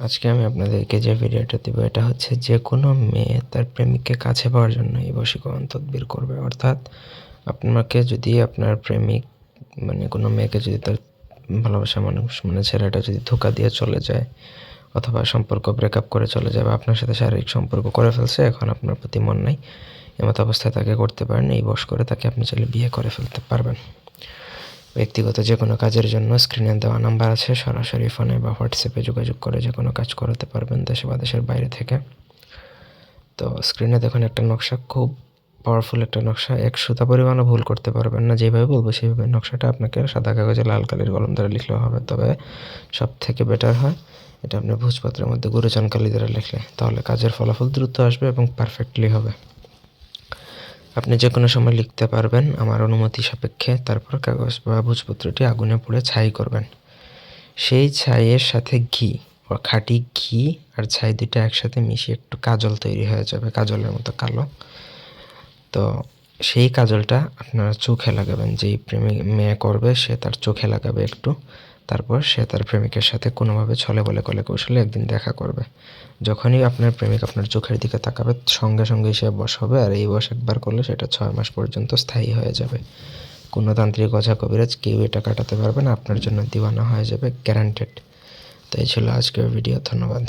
আজকে আমি আপনাদেরকে যে ভিডিওটা দেব, এটা হচ্ছে যে কোনো মেয়ে তার প্রেমিককে কাছে পাওয়ার জন্য এই বশীকরণ তদবির করবে। অর্থাৎ আপনাকে যদি আপনার প্রেমিক মানে কোনো মেয়েকে যদি তার ভালোবাসা মানুষ মানে ছেলেটা যদি ধোকা দিয়ে চলে যায় অথবা সম্পর্ক ব্রেকআপ করে চলে যায় বা আপনার সাথে শারীরিক সম্পর্ক করে ফেলছে, এখন আপনার প্রতি মন নাই, এমতো অবস্থায় তাকে করতে পারেন, এই বশ করে তাকে আপনি চাইলে বিয়ে করে ফেলতে পারবেন। ব্যক্তিগত যে কোনো কাজের জন্য স্ক্রিনে দেওয়া নাম্বার আছে, সরাসরি ফোনে বা হোয়াটসঅ্যাপে যোগাযোগ করে যে কোনো কাজ করাতে পারবেন দেশে বা দেশের বাইরে থেকে। তো স্ক্রিনে দেখুন একটা নকশা, খুব পাওয়ারফুল একটা নকশা। এক সুতা পরিমাণও ভুল করতে পারবেন না, যেভাবে বলব সেইভাবে নকশাটা আপনাকে সাদা কাগজে, লাল কালির কলম দ্বারা লিখলেও হবে, তবে সব থেকে বেটার হয় এটা আপনি ভোজপত্রের মধ্যে গুরুচান কালি দ্বারা লিখলে, তাহলে কাজের ফলাফল দ্রুত আসবে এবং পারফেক্টলি হবে। আপনি যে কোনো সময় লিখতে পারবেন আমার অনুমতি সাপেক্ষে। তারপর কাগজ বা ভোজপত্রটি আগুনে পুড়ে ছাই করবেন। সেই ছাইয়ের সাথে ঘি খাঁটি ঘি আর ছাই দুটো একসাথে মিশিয়ে একটু কাজল তৈরি হয়ে যাবে, কাজলের মতো কালো। তো সেই কাজলটা আপনারা চোখে লাগাবেন, যেই প্রেমিক মেয়ে করবে সে তার চোখে লাগাবে একটু। তারপর সে তার প্রেমিকের সাথে কোনোভাবে ছলে বলে কলে কৌশলে একদিন দেখা করবে। যখনই আপনার প্রেমিক আপনার চোখের দিকে তাকাবে, সঙ্গে সঙ্গে সে বস হবে আর এই বস একবার করলে সেটা ছয় মাস পর্যন্ত স্থায়ী হয়ে যাবে। কোনো তান্ত্রিক অজা কবিরাজ কেউ এটা কাটাতে পারবে না, আপনার জন্য দিওয়ানা হয়ে যাবে গ্যারান্টেড তো এই ছিল আজকের ভিডিও ধন্যবাদ।